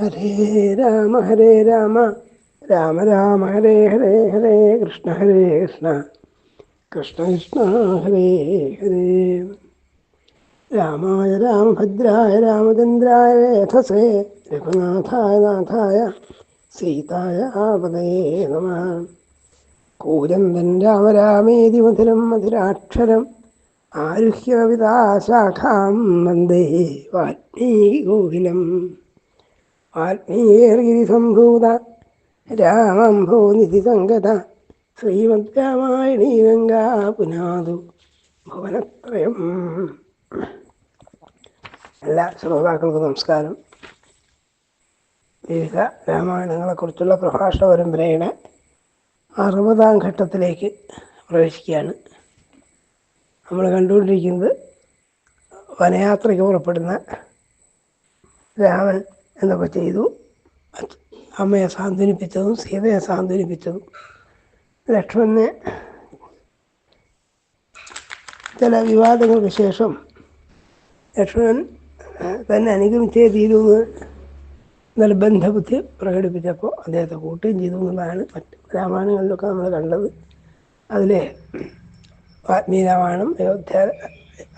ഹരേ രാമ ഹരേ രാമ. രാമ രാമ ഹരേ ഹരേ ഹരേ കൃഷ്ണ ഹരേ കൃഷ്ണ. കൃഷ്ണ കൃഷ്ണ ഹരേ ഹരേ. രാമായ രാമഭദ്രായ രാമചന്ദ്രായ വേധസേ രഘുനാഥായ നാഥായ സീതായ പതയേ നമ. കൂരന്തൻ രാമ രാമേതി മധുരം മധുരാക്ഷരം ആരുഹ്യ വിതാശാഖാം വന്ദേ വാൽമീകോകിലം വാൽമീകീസംഭൂത രാമംഭോ നിധിസംഗത ശ്രീമദ് രാമായണീ ഗംഗാ പുനാതു ഭുവനത്രയം. എല്ലാ ശ്രോതാക്കൾക്കും നമസ്കാരം. വിവിധ രാമായണങ്ങളെക്കുറിച്ചുള്ള പ്രഭാഷണ പരമ്പരയുടെ അറുപതാം ഘട്ടത്തിലേക്ക് പ്രവേശിക്കുകയാണ്. നമ്മൾ കണ്ടുകൊണ്ടിരിക്കുന്നത് വനയാത്രയ്ക്ക് പുറപ്പെടുന്ന രാമൻ എന്തൊക്കെ ചെയ്തു. അമ്മയെ സാന്ത്വനിപ്പിച്ചതും സീതയെ സാന്ത്വനിപ്പിച്ചതും ലക്ഷ്മണനെ ചില വിവാദങ്ങൾക്ക് ശേഷം ലക്ഷ്മണൻ തന്നെ അനുഗമിച്ചേ തീരുമെന്ന് നിർബന്ധബുദ്ധി പ്രകടിപ്പിച്ചപ്പോൾ അദ്ദേഹത്തെ കൂട്ടുകയും ചെയ്തു എന്നുള്ളതാണ് മറ്റ് രാമായണങ്ങളിലൊക്കെ നമ്മൾ കണ്ടത്. അതിലെ ആത്മീയരാമായണം അയോധ്യ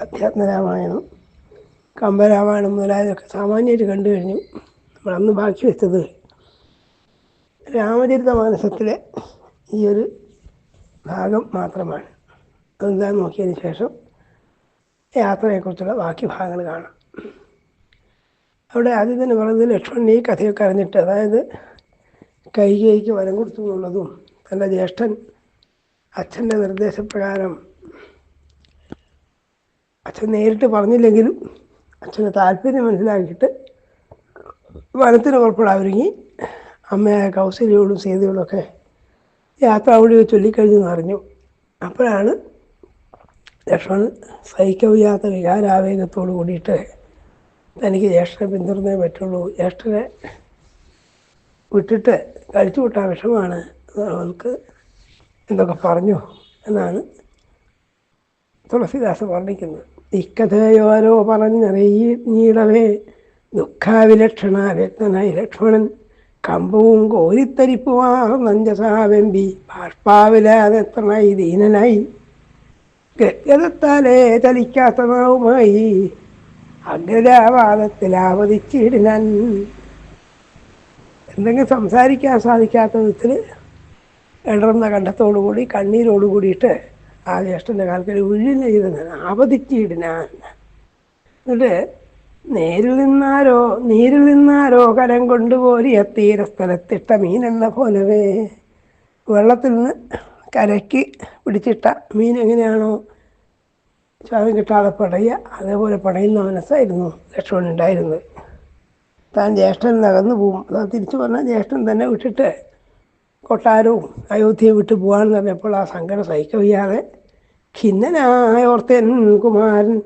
അധ്യാത്മരാമായണം കമ്പരാമായണം മുതലായതൊക്കെ സാമാന്യമായിട്ട് കണ്ടു കഴിഞ്ഞു അന്ന് ബാക്കി വെച്ചത് രാമചരിത മാനസത്തിലെ ഈ ഒരു ഭാഗം മാത്രമാണ്. അതെന്താ നോക്കിയതിന് ശേഷം യാത്രയെക്കുറിച്ചുള്ള ബാക്കി ഭാഗങ്ങൾ കാണാം. അവിടെ ആദ്യം തന്നെ പറഞ്ഞത് ലക്ഷ്മണൻ ഈ കഥയൊക്കെ അറിഞ്ഞിട്ട് അതായത് കൈകേയിക്ക് വരം കൊടുത്തു എന്നുള്ളതും തന്റെ ജ്യേഷ്ഠൻ അച്ഛന്റെ നിർദ്ദേശപ്രകാരം അച്ഛൻ നേരിട്ട് പറഞ്ഞില്ലെങ്കിലും അച്ഛന്റെ താല്പര്യം മനസ്സിലാക്കിയിട്ട് വനത്തിന് പുറപ്പെടാൻ ഒരുങ്ങി അമ്മയായ കൗസല്യോടും സീതയോടൊക്കെ യാത്ര അവിടെ ചൊല്ലിക്കഴിഞ്ഞെന്ന് അറിഞ്ഞു. അപ്പോഴാണ് ലക്ഷ്മണൻ സഹിക്കവയ്യാത്ത വികാരാവേഗത്തോട് കൂടിയിട്ട് തനിക്ക് ജ്യേഷ്ഠനെ പിന്തുടർന്നേ പറ്റുള്ളൂ. ജ്യേഷ്ഠനെ വിട്ടിട്ട് കഴിച്ചു വിട്ടാൻ വിഷമാണ് അവൾക്ക് എന്തൊക്കെ പറഞ്ഞു എന്നാണ് തുളസിദാസ് വർണിക്കുന്നത്. ഇക്കഥയോരോ പറഞ്ഞറിയീടവേ ദുഃഖാവിലക്ഷണ രത്നനായി ലക്ഷ്മണൻ കമ്പവും കോരിത്തരിപ്പുമാർ നഞ്ചസാവെമ്പി ബാഷ്പാവിലാതെത്രനായി ദീനനായി. ഗദ്ഗതത്താലേ ചലിക്കാത്ത നാവുമായി അഗ്രരാവാദത്തിൽ ആവതിച്ചിടിനാൻ. എന്തെങ്കിലും സംസാരിക്കാൻ സാധിക്കാത്ത വിധത്തിൽ ഇടർന്ന കണ്ഠത്തോടുകൂടി കണ്ണീരോട് കൂടിയിട്ട് ആ ജ്യേഷ്ഠന്റെ കാൽക്കൽ ഉഴിഞ്ഞ് ചെയ്തു ആവതിച്ചിടിനാൻ. എന്നിട്ട് നേരിൽ നിന്നാരോ നീരിൽ നിന്നാരോ കരം കൊണ്ടുപോരിയ തീരസ്ഥലത്തിട്ട എന്ന പോലവേ. വെള്ളത്തിൽ നിന്ന് കരയ്ക്ക് പിടിച്ചിട്ട മീൻ എങ്ങനെയാണോ ശ്വാസം കിട്ടാതെ പടയുക അതേപോലെ പടയുന്ന മനസ്സായിരുന്നു ലക്ഷ്മണൻ ഉണ്ടായിരുന്നത്. താൻ ജ്യേഷ്ഠൻ നകന്നു പോവും. അതാ തിരിച്ചു പറഞ്ഞാൽ ജ്യേഷ്ഠൻ തന്നെ വിട്ടിട്ട് കൊട്ടാരവും അയോധ്യയും വിട്ടു പോകാമെന്ന് പറഞ്ഞപ്പോൾ ആ സങ്കടം സഹിക്കവയ്യാതെ ഖിന്നനായോർത്തൻ കുമാരൻ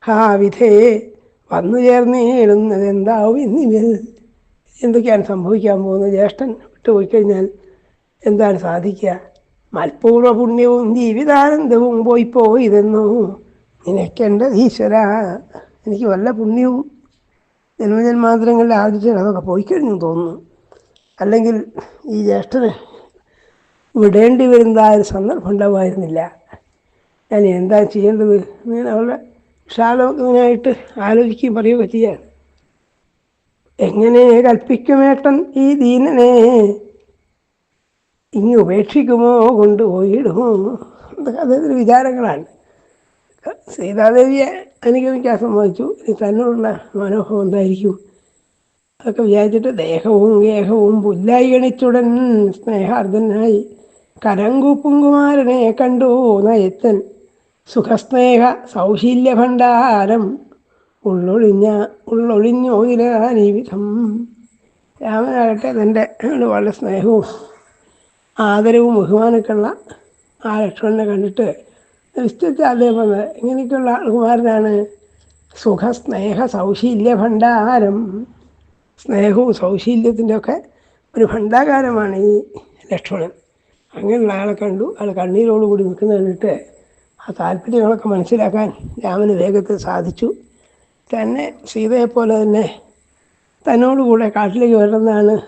ഹാ വിധേ വന്നു ചേർന്നേടുന്നത് എന്താവും ഇന്നിവൽ എന്തൊക്കെയാണ് സംഭവിക്കാൻ പോകുന്നത്? ജ്യേഷ്ഠൻ വിട്ടുപോയി കഴിഞ്ഞാൽ എന്താണ് സാധിക്കുക? മൽപൂർവ പുണ്യവും ജീവിതാനന്ദവും പോയി പോയതെന്നു നിനക്കെന്റെ ഈശ്വര എനിക്ക് വല്ല പുണ്യവും ജന്മജന്മാന്തരങ്ങളിൽ ആർജിച്ചു അതൊക്കെ പോയി കഴിഞ്ഞു തോന്നുന്നു. അല്ലെങ്കിൽ ഈ ജ്യേഷ്ഠന് വിടേണ്ടി വരുന്ന ആ ഒരു സന്ദർഭം ഉണ്ടാവുമായിരുന്നില്ല ഞാൻ എന്താ ചെയ്യേണ്ടത്? ഞാൻ അവളുടെ വിശാലമായിട്ട് ആലോചിക്കുകയും പറയുകയൊക്കെ ചെയ്യാൻ എങ്ങനെ കൽപ്പിക്കുമേട്ടൻ ഈ ദീനനെ ഇനി ഉപേക്ഷിക്കുമോ കൊണ്ടുപോയിടുമോ? അതൊരു വിചാരങ്ങളാണ്. സീതാദേവിയെ അനുഗമിക്കാൻ സമ്മതിച്ചു. ഇനി തന്നോടുള്ള മനോഭാവം എന്തായിരിക്കും? അതൊക്കെ വിചാരിച്ചിട്ട് ദേഹവും ഗേഹവും പുല്ലായി ഗണിച്ചുടൻ സ്നേഹാർദ്ദനായി കരങ്കൂപ്പും കുമാരനെ കണ്ടു നയത്തൻ സുഖസ്നേഹ സൗശീല്യഭണ്ഡാരം. ഉള്ളൊഴിഞ്ഞ ഉള്ളൊഴിഞ്ഞു വിധം. രാമനാകട്ടെ തന്റെ വളരെ സ്നേഹവും ആദരവും ബഹുമാനമൊക്കെയുള്ള ആ ലക്ഷ്മണനെ കണ്ടിട്ട് നിശ്ചയിച്ച അദ്ദേഹം വന്നത് ഇങ്ങനെയൊക്കെയുള്ള കുമാരനാണ് സുഖസ്നേഹ സൗശീല്യ ഭണ്ഡാരം സ്നേഹവും സൗശീല്യത്തിന്റെ ഒക്കെ ഒരു ഭണ്ഡാകാരമാണ് ഈ ലക്ഷ്മണൻ. അങ്ങനെയുള്ള ആളെ കണ്ടു. ആൾ കണ്ണീരോടുകൂടി നിൽക്കുന്ന കണ്ടിട്ട് ആ താല്പര്യങ്ങളൊക്കെ മനസ്സിലാക്കാൻ രാമന് വേഗത്തിൽ സാധിച്ചു. തന്നെ സീതയെപ്പോലെ തന്നെ തന്നോടുകൂടെ കാട്ടിലേക്ക് വരുന്നതാണ്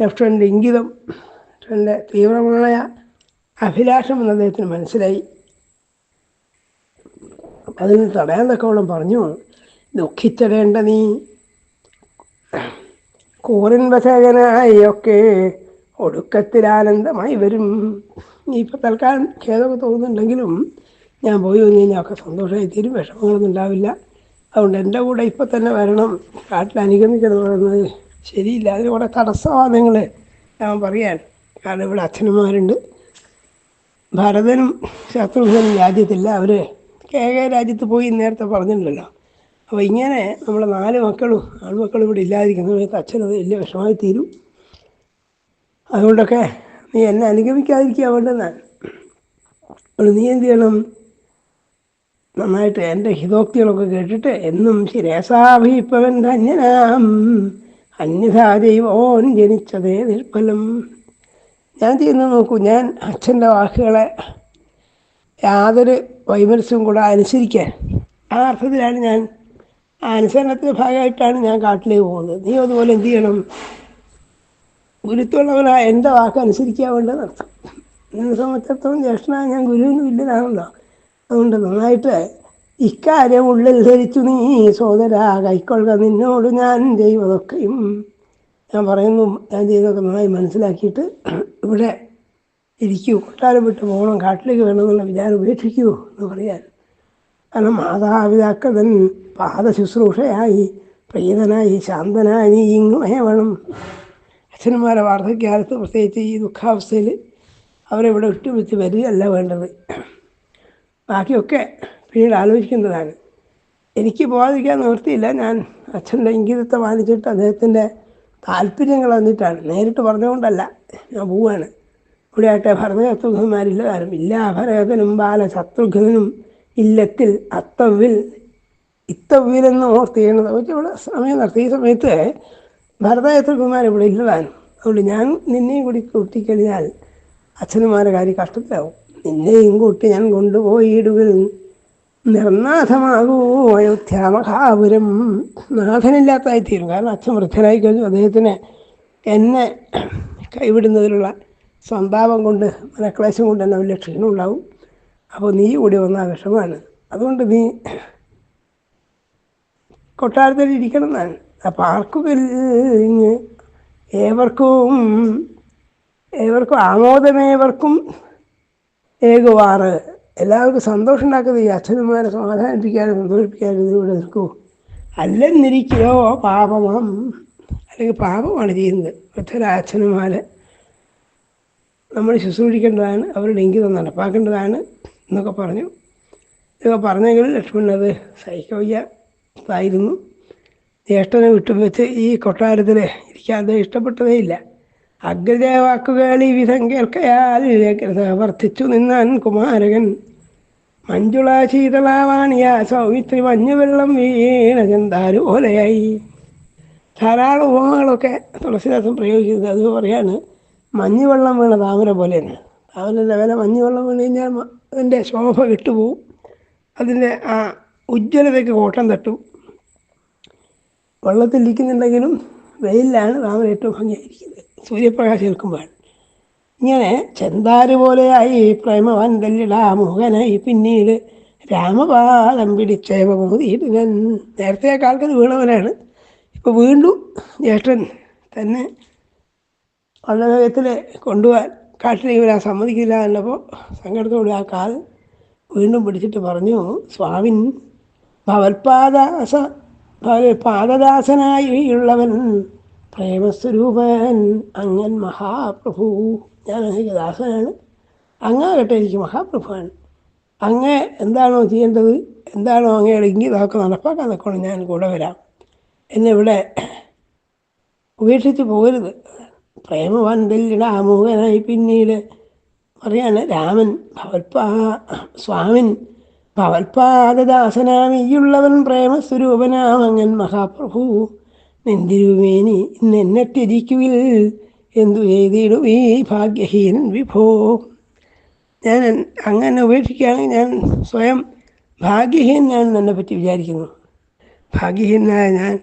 ലെഫ്റ്റനന്റ് ഇംഗിതം. ലെഫ്റ്റനന്റെ തീവ്രമായ അഭിലാഷം എന്ന് അദ്ദേഹത്തിന് മനസ്സിലായി. അതിന് തടയാൻ തക്കവണ്ണം പറഞ്ഞു ദുഃഖിച്ചിടേണ്ട നീ. കൂറിൻ വശകനായി ഒക്കെ ഒടുക്കത്തിൽ ആനന്ദമായി വരും. ഇപ്പം തൽക്കാലം ഖേദമൊക്കെ തോന്നുന്നുണ്ടെങ്കിലും ഞാൻ പോയി വന്നു കഴിഞ്ഞാൽ ഒക്കെ സന്തോഷമായി തീരും. വിഷമങ്ങളൊന്നും ഉണ്ടാവില്ല. അതുകൊണ്ട് എന്റെ കൂടെ ഇപ്പം തന്നെ വരണം. കാട്ടിൽ അനുഗമിക്കണം പറയുന്നത് ശരിയില്ല. അതിന് കുറേ നിങ്ങൾ ഞാൻ പറയാൻ. കാരണം ഇവിടെ അച്ഛനന്മാരുണ്ട് ഭരതനും ശത്രുഘ്നും രാജ്യത്തില്ല. അവർ കേക രാജ്യത്ത് പോയി നേരത്തെ പറഞ്ഞിട്ടുണ്ടല്ലോ അപ്പോൾ ഇങ്ങനെ നമ്മളെ നാല് മക്കളും ആൺമക്കളും ഇവിടെ ഇല്ലാതിരിക്കുന്ന സമയത്ത് അച്ഛനത് വലിയ വിഷമായി തീരും. അതുകൊണ്ടൊക്കെ നീ എന്നെ അനുഗമിക്കാതിരിക്കുക വേണ്ടെന്നാണ് അപ്പോൾ നീ എന്ത് ചെയ്യണം? നന്നായിട്ട് എന്റെ ഹിതോക്തികളൊക്കെ കേട്ടിട്ട് എന്നും ശിരേസാഭിപ്പവൻ ധന്യനാം അന്യഥാ ദൈവോൻ ജനിച്ചതേ നിഷ്ഫലം ഞാൻ ചെയ്യുന്നത് നോക്കൂ ഞാൻ അച്ഛന്റെ വാക്കുകളെ യാതൊരു വൈമനസ്സും കൂടെ അനുസരിക്കാൻ. ആ അർത്ഥത്തിലാണ് ഞാൻ അനുസരണത്തിന്റെ ഭാഗമായിട്ടാണ് ഞാൻ കാട്ടിലേക്ക് പോകുന്നത്. നീ അതുപോലെ എന്ത് ചെയ്യണം? ഗുരുത്വമുള്ളവനായ എന്റെ വാക്ക് അനുസരിക്കാൻ വേണ്ടത് അർത്ഥം. എന്നെ സംബന്ധിച്ചിടത്തോളം ജ്യേഷ്ഠനായ ഞാൻ ഗുരുവിനും ഇല്ലതാണല്ലോ. അതുകൊണ്ട് നന്നായിട്ട് ഇക്കാര്യം ഉള്ളിൽ ധരിച്ചു നീ സോദര കൈക്കൊള്ളുക. നിന്നോട് ഞാൻ ചെയ്യുന്നതൊക്കെയും ഞാൻ പറയുന്നു. ഞാൻ ചെയ്യുന്നതൊക്കെ നന്നായി മനസ്സിലാക്കിയിട്ട് ഇവിടെ ഇരിക്കൂ. കൊട്ടാരം വിട്ട് പോകണം. കാട്ടിലേക്ക് വേണമെന്നുള്ള വിചാരം ഉപേക്ഷിക്കൂ എന്ന് പറയാൻ. കാരണം മാതാപിതാക്കൾ പാദ ശുശ്രൂഷയായി പ്രീതനായി ശാന്തനായി ഇങ്ങനെ വേണം. അച്ഛന്മാരെ വാർദ്ധക്യകാലത്ത് പ്രത്യേകിച്ച് ഈ ദുഃഖാവസ്ഥയിൽ അവരെ ഇവിടെ വിട്ടുവിട്ട് വരികയല്ല വേണ്ടത്. ബാക്കിയൊക്കെ പിന്നീട് ആലോചിക്കുന്നതാണ്. എനിക്ക് പോകാതിരിക്കാൻ നിവൃത്തിയില്ല. ഞാൻ അച്ഛന്റെ ഇംഗിതത്തെ മാനിച്ചിട്ട് അദ്ദേഹത്തിന്റെ താല്പര്യങ്ങൾ വന്നിട്ടാണ് നേരിട്ട് പറഞ്ഞുകൊണ്ടല്ല. ഞാൻ പോവാണ്. ഇവിടെ ആട്ടെ ഭരതശത്രുഘ്നന്മാരില്ല കാരണം ഇല്ല ഭരതനും ബാല ശത്രുഘ്നും ഇല്ലത്തിൽ അത്തവിൽ ഇത്തവിലെന്ന് ഓർത്ത് ചെയ്യണത് ഇവിടെ സമയം നടത്തി ഈ സമയത്ത് ഭരതശത്രുഘ്നന്മാർ ഇവിടെ ഇല്ലതാണ് അതുകൊണ്ട് ഞാൻ നിന്നെയും കൂടി കൂട്ടിക്കഴിഞ്ഞാൽ അച്ഛനുമാരെ കാര്യം കഷ്ടത്തിലാവും. നിന്നെയും കൂട്ടി ഞാൻ കൊണ്ടുപോയിടുവിൽ നിർനാഥമാകൂ അയോധ്യ മഹാപുരം നാഥനില്ലാത്തതായി തീരും. കാരണം അച്ഛൻ വൃദ്ധനായി കഴിഞ്ഞു. അദ്ദേഹത്തിന് എന്നെ കൈവിടുന്നതിലുള്ള സന്താപം കൊണ്ട് മനക്ലേശം കൊണ്ട് തന്നെ വലിയ ക്ഷീണം ഉണ്ടാവും. അപ്പോൾ നീ കൂടി വന്ന വിഷമാണ് അതുകൊണ്ട് നീ കൊട്ടാരത്തിൽ ഇരിക്കണം എന്നാണ് അപ്പം ആർക്കും ഏവർക്കും ഏവർക്കും ആമോദമേവർക്കും ഏകുവാറ്. എല്ലാവർക്കും സന്തോഷം ഉണ്ടാക്കുന്നത് ഈ അച്ഛനന്മാരെ സമാധാനിപ്പിക്കാനും സന്തോഷിപ്പിക്കാനും ഇതിലൂടെ നിൽക്കൂ. അല്ലെന്നിരിക്കോ പാപമാം അല്ലെങ്കിൽ പാപമാണ് ചെയ്യുന്നത്. ഒറ്റരായ അച്ഛനന്മാരെ നമ്മൾ ശുശ്രൂഷിക്കേണ്ടതാണ് അവരുടെ ഇംഗിതം നടപ്പാക്കേണ്ടതാണ് എന്നൊക്കെ പറഞ്ഞു. ഇതൊക്കെ പറഞ്ഞെങ്കിൽ ലക്ഷ്മണൻ അത് സഹിക്കവയ്യായിരുന്നു ജ്യേഷ്ഠനെ വിട്ടുവെച്ച് ഈ കൊട്ടാരത്തിന് അദ്ദേഹം ഇഷ്ടപ്പെട്ടതേ ഇല്ല. അഗ്രദേവാക്കുകൾ ഈ വിധം കേൾക്കയാൽ വർദ്ധിച്ചു നിന്നാൻ കുമാരകൻ. മഞ്ജുള ശീതളാവാണിയ സൗമിത്രി മഞ്ഞുവെള്ളം വീണ ചെന്താരു പോലെയായി. ധാരാളം ഉപമകളൊക്കെ തുളസിദാസം പ്രയോഗിക്കുന്നത് അത് പറയാണ് മഞ്ഞുവെള്ളം വീണ താമര പോലെയാണ്. താമരന്റെ വില മഞ്ഞുവെള്ളം വീണ് കഴിഞ്ഞാൽ അതിന്റെ ശോഭ വിട്ടുപോകും അതിന്റെ ആ ഉജ്ജ്വലതയ്ക്ക് കോട്ടം തട്ടും. വെള്ളത്തിലിരിക്കുന്നുണ്ടെങ്കിലും വെയിലാണ് രാമൻ ഏറ്റവും ഭംഗിയായിരിക്കുന്നത്. സൂര്യപ്രകാശം നിൽക്കുമ്പോൾ ഇങ്ങനെ ചെന്താര് പോലെയായി മോഹനായി പിന്നീട് രാമപാദം പിടിച്ചേവമൂതിയിടുകൻ നേരത്തെ കാലത്ത് വീണവനാണ്. ഇപ്പോൾ വീണ്ടും ജ്യേഷ്ഠൻ തന്നെ വളരെ കൊണ്ടുപോകാൻ കാട്ടിലേക്ക് വരാൻ സമ്മതിക്കില്ല എന്നപ്പോൾ സങ്കടത്തോടെ ആ കാൽ വീണ്ടും പിടിച്ചിട്ട് പറഞ്ഞു സ്വാമിൻ ഭവൽപാദാസ പാദദാസനായി ഉള്ളവൻ പ്രേമസ്വരൂപൻ അങ്ങൻ മഹാപ്രഭു. ഞാൻ അങ്ങനെ ദാസനാണ്. അങ്ങാകട്ടെ എനിക്ക് മഹാപ്രഭുവാണ്. അങ്ങേ എന്താണോ ചെയ്യേണ്ടത് എന്താണോ അങ്ങയുടെ ഇംഗിതമൊക്കെ നടപ്പാക്കാൻ നിൽക്കണം ഞാൻ കൂടെ വരാം. എന്നിവിടെ ഉപേക്ഷിച്ച് പോകരുത്. പ്രേമവന്തല്ലിടാമോഹനായി പിന്നീട്. പറയാണ് രാമൻ ഭവത്പാ സ്വാമിൻ ഭവൽപാദദാസനാമിയുള്ളവൻ പ്രേമസ്വരൂപനാമങ്ങൻ മഹാപ്രഭു. നെന്തിരുവേനി ത്യജിക്കുവിൽ എന്തു ചെയ്തിടും ഈ ഭാഗ്യഹീനൻ വിഭോ. ഞാൻ അങ്ങനെ ഉപേക്ഷിക്കുകയാണെങ്കിൽ ഞാൻ സ്വയം ഭാഗ്യഹീനാണെന്ന് എന്നെ പറ്റി വിചാരിക്കുന്നു. ഭാഗ്യഹീനായ ഞാൻ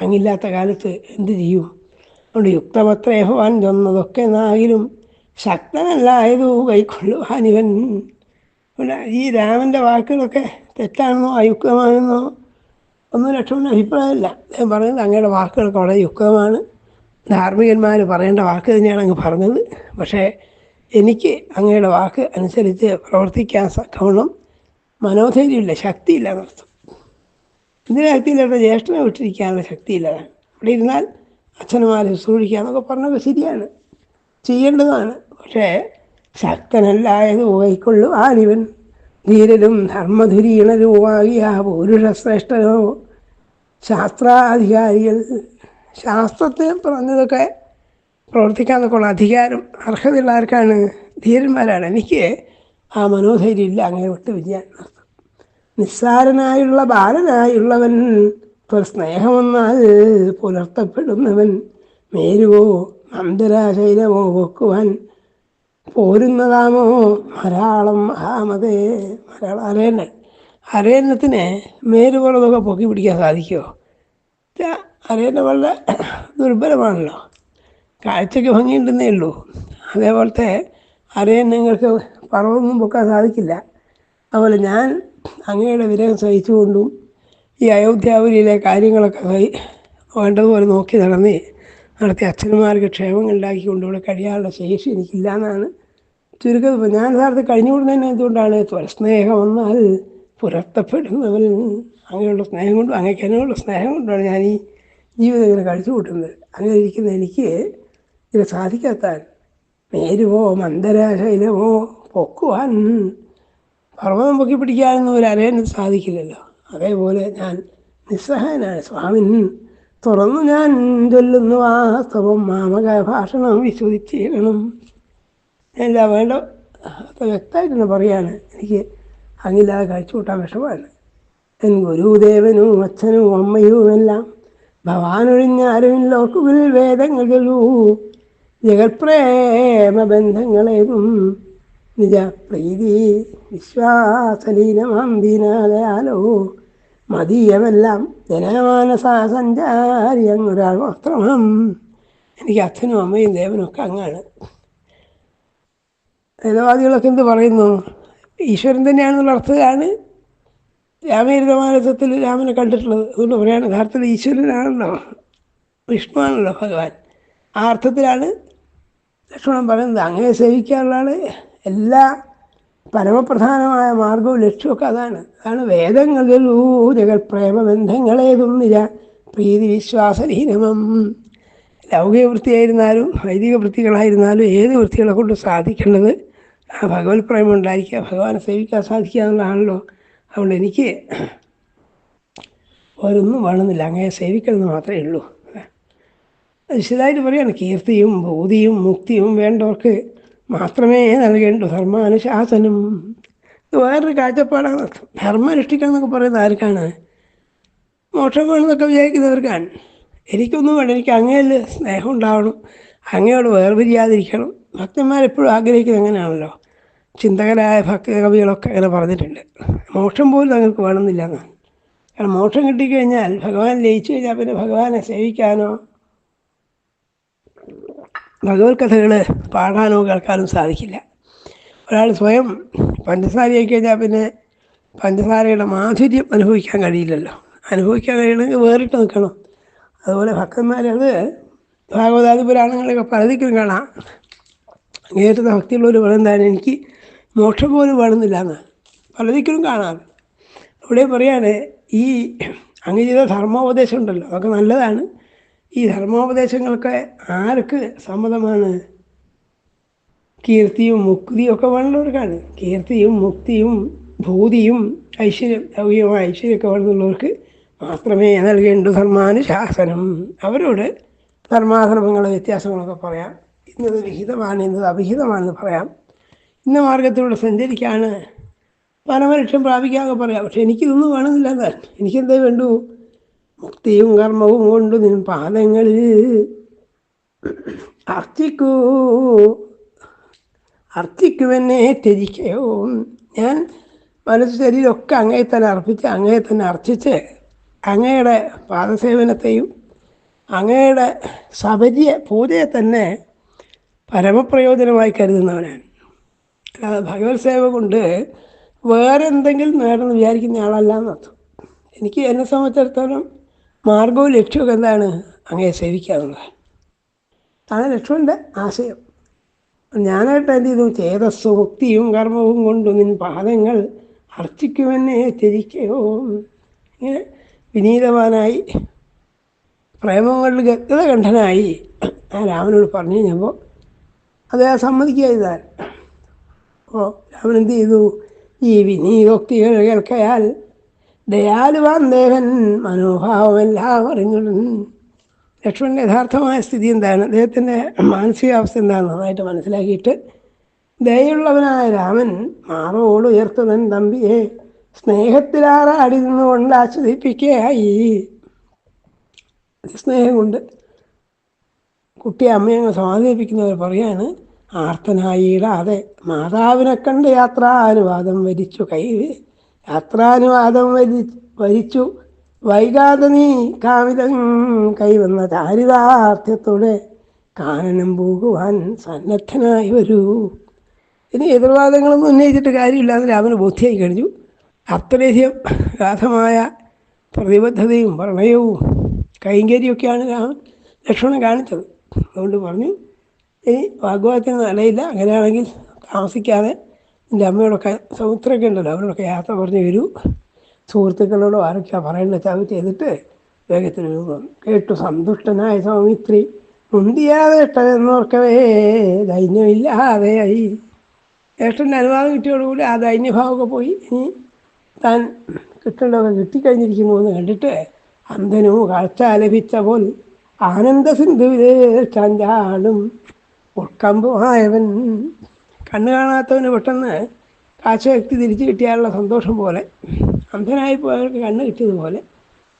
അങ്ങില്ലാത്ത കാലത്ത് എന്ത് ചെയ്യും? അതുകൊണ്ട് യുക്തമത്രേ ഭവാൻ ചെന്നതൊക്കെ നാകിലും ശക്തനല്ലായതു കൈക്കൊള്ളുവാനിവൻ. ഈ രാമന്റെ വാക്കുകളൊക്കെ തെറ്റാണെന്നോ അയുക്തമാണെന്നോ ഒന്നും ലക്ഷ്മണ അഭിപ്രായമില്ല. ഞാൻ പറഞ്ഞത് അങ്ങയുടെ വാക്കുകളൊക്കെ വളരെ യുക്തമാണ്. ധാർമ്മികന്മാർ പറയേണ്ട വാക്ക് തന്നെയാണ് അങ്ങ് പറഞ്ഞത്. പക്ഷേ എനിക്ക് അങ്ങയുടെ വാക്ക് അനുസരിച്ച് പ്രവർത്തിക്കാൻ തക്കവണ്ണം മനോധൈര്യമില്ല ശക്തിയില്ല എന്നർത്ഥം ഇതിന് ശക്തിയില്ലാത്ത ജ്യേഷ്ഠനെ വിട്ടിരിക്കാനുള്ള ശക്തിയില്ലതാണ് ഇവിടെ ഇരുന്നാൽ അച്ഛനുമാരെ ശുശ്രൂഷിക്കുക എന്നൊക്കെ പറഞ്ഞൊക്കെ ശരിയാണ്. ചെയ്യേണ്ടതാണ്. പക്ഷേ ശക്തനല്ലായത് കൈക്കൊള്ളു ആരിവൻ ധീരനും ധർമ്മധുരീണരുമാകിയ പൗരുഷശ്രേഷ്ഠനോ ശാസ്ത്രാധികാരികൾ ശാസ്ത്രത്തെ പറഞ്ഞതൊക്കെ പ്രവർത്തിക്കാന്നൊക്കെയുള്ള അധികാരം അർഹതയുള്ള ആർക്കാണ് ധീരന്മാരാണ്. എനിക്ക് ആ മനോധൈര്യം ഇല്ല അങ്ങനെ വിട്ട് വിജയാൻ നിസ്സാരനായുള്ള ബാലനായുള്ളവൻ ഇപ്പോൾ സ്നേഹമെന്നാൽ പുലർത്തപ്പെടുന്നവൻ മേരുവോ മന്ദരാശൈലമോ പൊക്കുവാൻ പോരുന്നതാമോ മലയാളം? മഹാമതേ മലയാളം. അരയണ്ണൻ അരയന്നത്തിന് മേരുപോലതൊക്കെ പൊക്കി പിടിക്കാൻ സാധിക്കുമോ അരയന്ന വളരെ ദുർബലമാണല്ലോ. കാഴ്ചയ്ക്ക് ഭംഗിയുണ്ടെന്നേ ഉള്ളൂ. അതേപോലത്തെ അരയന്നങ്ങൾക്ക് പറവൊന്നും പൊക്കാൻ സാധിക്കില്ല. അതുപോലെ ഞാൻ അങ്ങയുടെ വിരഹം സഹിച്ചുകൊണ്ടും ഈ അയോധ്യാപുരിയിലെ കാര്യങ്ങളൊക്കെ വേണ്ടതുപോലെ നോക്കി നടന്ന് നടത്തി അച്ഛന്മാർക്ക് ക്ഷേമം ഉണ്ടാക്കിക്കൊണ്ട് ഇവിടെ കഴിയാനുള്ള ശേഷി എനിക്കില്ല എന്നാണ് ചുരുക്കം ഞാൻ യഥാർത്ഥത്തിൽ കഴിഞ്ഞുകൊടുന്നതിന് എന്തുകൊണ്ടാണ് സ്നേഹം വന്നാൽ പുലർത്തപ്പെടുന്നവൻ അങ്ങനെയുള്ള സ്നേഹം കൊണ്ടും അങ്ങേക്ക് എന്നോടുള്ള സ്നേഹം കൊണ്ടാണ് ഞാൻ ഈ ജീവിതം ഇങ്ങനെ കഴിച്ചു കൂട്ടുന്നത് അങ്ങനെ ഇരിക്കുന്ന എനിക്ക് ഇത് സാധിക്കാത്താൻ നേരുവോ മന്ദരശൈലമോ പൊക്കുവാൻ പർവതം പൊക്കി പിടിക്കാനൊന്നും ഒരു അരയന് സാധിക്കില്ലല്ലോ. അതേപോലെ ഞാൻ നിസ്സഹായനാണ് സ്വാമിൻ. തുറന്നു ഞാൻ ചൊല്ലുന്നു വാസ്തവം മാമക ഭാഷണം വിശ്വസിച്ചിരണം എന്താ വേണ്ട. അപ്പോൾ വ്യക്തമായിട്ടൊന്ന് പറയാണ്. എനിക്ക് അങ്ങില്ലാതെ കഴിച്ചു കൂട്ടാൻ വിഷമമാണ്. എൻ ഗുരുദേവനും അച്ഛനും അമ്മയും എല്ലാം ഭവാനൊഴിഞ്ഞാരുമില്ലോക്കുവിൽ വേദങ്ങൾ വേദങ്ങളൂ ജഗത്പ്രേമ ബന്ധങ്ങളേതും നിജ പ്രീതി വിശ്വാസലീനമാം ദീനാലയാലോ മതീയമെല്ലാം ജനമാനസാ സഞ്ചാരി അങ്ങൊരാൾ മാത്രമാണ് എനിക്ക് അച്ഛനും അമ്മയും ദേവനും ഒക്കെ അങ്ങാണ്. വേദവാദികളൊക്കെ എന്ത് പറയുന്നു? ഈശ്വരൻ തന്നെയാണെന്നുള്ള അർത്ഥത്തിലാണ് രാമചരിതമാനസത്തിൽ രാമനെ കണ്ടിട്ടുള്ളത്. അതുകൊണ്ട് പറയാണ് യഥാർത്ഥത്തിൽ ഈശ്വരനാണല്ലോ വിഷ്ണുവാണല്ലോ ഭഗവാൻ. ആ അർത്ഥത്തിലാണ് ലക്ഷ്മണൻ പറയുന്നത്. അങ്ങനെ സേവിക്കാനുള്ള ആൾ എല്ലാ പരമപ്രധാനമായ മാർഗവും ലക്ഷ്യമൊക്കെ അതാണ്. അതാണ് വേദങ്ങളിൽ ജഗൽ പ്രേമബന്ധങ്ങളേതൊന്നില്ല പ്രീതി വിശ്വാസഹീനമം ലൗകിക വൃത്തിയായിരുന്നാലും വൈദിക വൃത്തികളായിരുന്നാലും ഏത് വൃത്തികളെ കൊണ്ട് സാധിക്കേണ്ടത് ആ ഭഗവത് പ്രേമം ഉണ്ടായിരിക്കുക ഭഗവാനെ സേവിക്കാൻ സാധിക്കുക എന്നുള്ളതാണല്ലോ. അതുകൊണ്ട് എനിക്ക് ഓരോന്നും വേണമെന്നില്ല. അങ്ങനെ സേവിക്കണമെന്ന് മാത്രമേ ഉള്ളൂ. വിശദമായിട്ട് പറയുകയാണ് കീർത്തിയും ഭൂതിയും മുക്തിയും വേണ്ടവർക്ക് മാത്രമേ നൽകേണ്ടു. ധർമാനുശാസനം. ഇത് വേറൊരു കാഴ്ചപ്പാടാണ്. ധർമ്മം അനുഷ്ഠിക്കണം എന്നൊക്കെ പറയുന്നത് ആർക്കാണ്? മോക്ഷം വേണമെന്നൊക്കെ വിചാരിക്കുന്നവർക്കാണ്. എനിക്കൊന്നും വേണ്ട. എനിക്ക് അങ്ങയിൽ സ്നേഹം ഉണ്ടാവണം. അങ്ങയോട് വേർപിരിയാതിരിക്കണം. ഭക്തന്മാരെപ്പോഴും ആഗ്രഹിക്കുന്നത് അങ്ങനെയാണല്ലോ ചിന്തകരായ ഭക്തകവികളൊക്കെ അങ്ങനെ പറഞ്ഞിട്ടുണ്ട്. മോക്ഷം പോലും നിങ്ങൾക്ക് വേണമെന്നില്ല കാരണം മോക്ഷം കിട്ടിക്കഴിഞ്ഞാൽ ഭഗവാൻ ലയിച്ചു കഴിഞ്ഞാൽ പിന്നെ ഭഗവാനെ സേവിക്കാനോ ഭഗവത് കഥകൾ പാടാനോ കേൾക്കാനോ സാധിക്കില്ല. ഒരാൾ സ്വയം പഞ്ചസാരയായി കഴിഞ്ഞാൽ പിന്നെ പഞ്ചസാരയുടെ മാധുര്യം അനുഭവിക്കാൻ കഴിയില്ലല്ലോ. അനുഭവിക്കാൻ കഴിയണമെങ്കിൽ വേറിട്ട് നിൽക്കണം. അതുപോലെ ഭക്തന്മാരത് ഭാഗവതാദി പുരാണങ്ങളൊക്കെ പലതിക്കും കാണാം. അങ്ങേറ്റത്തെ ഭക്തിയുള്ളവർ പറയുന്നതാണ് എനിക്ക് മോക്ഷം പോലും വേണമെന്നില്ല എന്ന് പലതിക്കലും കാണാം ഇവിടെ പറയാണ് ഈ അങ്ങ് ചെയ്ത ധർമ്മോപദേശം ഉണ്ടല്ലോ അതൊക്കെ നല്ലതാണ്. ഈ ധർമ്മോപദേശങ്ങൾക്ക് ആർക്ക് സമ്മതമാണ്? കീർത്തിയും മുക്തിയും ഒക്കെ വേണ്ടുന്നവർക്കാണ് കീർത്തിയും മുക്തിയും ഭൂതിയും ഐശ്വര്യം ലൗകികമായ ഐശ്വര്യമൊക്കെ വേണമെന്നുള്ളവർക്ക് മാത്രമേ നൽകേണ്ടു ധർമാനുശാസനം. അവരോട് ധർമാധർമ്മങ്ങളുടെ വ്യത്യാസങ്ങളൊക്കെ പറയാം. ഇന്നത് വിഹിതമാണ് ഇന്നത് അവിഹിതമാണെന്ന് പറയാം. ഇന്ന മാർഗത്തിലൂടെ സഞ്ചരിക്കാണ്. പരമരക്ഷം പ്രാപിക്കാമെന്ന് പറയാം. പക്ഷെ എനിക്കിതൊന്നും വേണമെന്നില്ല എന്നാൽ എനിക്കെന്തേ വേണ്ടു? മുക്തിയും കർമ്മവും കൊണ്ട് നിൻ പാദങ്ങളിൽ അർച്ചിക്കൂ. അർച്ചിക്കുമെന്നെ ത്യജിക്കയോ? ഞാൻ മനസ്സ് ശരീരമൊക്കെ അങ്ങേ തന്നെ അർപ്പിച്ച് അങ്ങേ തന്നെ അർച്ചിച്ച് അങ്ങയുടെ പാദസേവനത്തെയും അങ്ങയുടെ സബരിയെ പൂജയെ തന്നെ പരമപ്രയോജനമായി കരുതുന്നവനാണ്. ഭഗവത് സേവ കൊണ്ട് വേറെ എന്തെങ്കിലും നേടണം വിചാരിക്കുന്ന ആളല്ല എന്നർത്ഥം. എനിക്ക് എന്നെ സംബന്ധിച്ചിടത്തോളം മാർഗവും ലക്ഷ്യമൊക്കെ എന്താണ്? അങ്ങനെ സേവിക്കാറുള്ളത് അതാണ് ലക്ഷ്മണന്റെ ആശയം. ഞാനായിട്ട് എന്ത് ചെയ്തു? ചേതസ്സും മുക്തിയും കർമ്മവും കൊണ്ട് നിൻ പാദങ്ങൾ അർച്ചിക്കുമെന്നെ ത്യജിക്കയോ. ഇങ്ങനെ വിനീതവാനായി പ്രേമങ്ങളിൽ ഗതകണ്ഠനായി ആ രാമനോട് പറഞ്ഞു കഴിഞ്ഞപ്പോൾ അദ്ദേഹം സമ്മതിക്കുക ചെയ്താൽ അപ്പോൾ രാമൻ എന്ത് ചെയ്തു? ഈ വിനീയോക്തികൾ കേൾക്കയാൽ ദയാലുവാൻ ദേവൻ മനോഭാവമെല്ലാം അറിഞ്ഞിടും ലക്ഷ്മണന്റെ യഥാർത്ഥമായ സ്ഥിതി എന്താണ്? അദ്ദേഹത്തിന്റെ മാനസികാവസ്ഥ എന്താണ്? നന്നായിട്ട് മനസ്സിലാക്കിയിട്ട് ദയുള്ളവനായ രാമൻ മാറോട് ഉയർത്തുന്നൻ തമ്പിയെ സ്നേഹത്തിലാറാടി നിന്നുകൊണ്ട് ആസ്വദിപ്പിക്കുകയായി സ്നേഹം കൊണ്ട് കുട്ടിയെ അമ്മയെ സമാധിപ്പിക്കുന്നവർ പറയാണ് ആർത്തനായിടാതെ മാതാവിനെ കണ്ട് യാത്രാനുവാദം വരിച്ചു കൈ യാത്രാനുവാദം വരി വരിച്ചു. വൈകാതെ നീ കാമിതം കൈവന്ന ചാരിതാർത്ഥ്യത്തോടെ കാനനം പോകുവാൻ സന്നദ്ധനായി വരൂ. ഇനി എതിർവാദങ്ങളൊന്നും ഉന്നയിച്ചിട്ട് കാര്യമില്ലാതെ രാമന് ബോധ്യമായി കഴിഞ്ഞു. അത്രയധികം ഗാഥമായ പ്രതിബദ്ധതയും പ്രണയവും കൈങ്കര്യമൊക്കെയാണ് രാമൻ ലക്ഷ്മണൻ കാണിച്ചത്. അതുകൊണ്ട് പറഞ്ഞു ഇനി വാഗ്വാദത്തിന് നിലയില്ല അങ്ങനെയാണെങ്കിൽ താമസിക്കാതെ എന്റെ അമ്മയോടൊക്കെ സമുദ്രമൊക്കെ ഉണ്ടല്ലോ. അവരോടൊക്കെ യാത്ര പറഞ്ഞു വരൂ. സുഹൃത്തുക്കളോടോ ആരൊക്കെയാണ് പറയേണ്ടത് ചാവി ചെയ്തിട്ട് വേഗത്തിൽ കേട്ടു സന്തുഷ്ടനായ സൗമിത്രി മുന്തിയാതെ ഏട്ടനെന്നോർക്കവേ ദൈന്യമില്ലാതെ ആയി. ഏട്ടന്റെ അനുവാദം കിട്ടിയോടുകൂടി ആ ദൈന്യഭാവമൊക്കെ പോയി. ഇനി താൻ കിട്ടേണ്ടതൊക്കെ കിട്ടിക്കഴിഞ്ഞിരിക്കുന്നു എന്ന് കണ്ടിട്ട് അന്ധനു കാഴ്ച ലഭിച്ച പോൽ ആനന്ദ സിന്ധുവിലേ ആ ഇവൻ കണ്ണു കാണാത്തവന് പെട്ടെന്ന് കാഴ്ച വ്യക്തി തിരിച്ചു കിട്ടിയാലുള്ള സന്തോഷം പോലെ അന്ധനായി പോയവർക്ക് കണ്ണ് കിട്ടിയതുപോലെ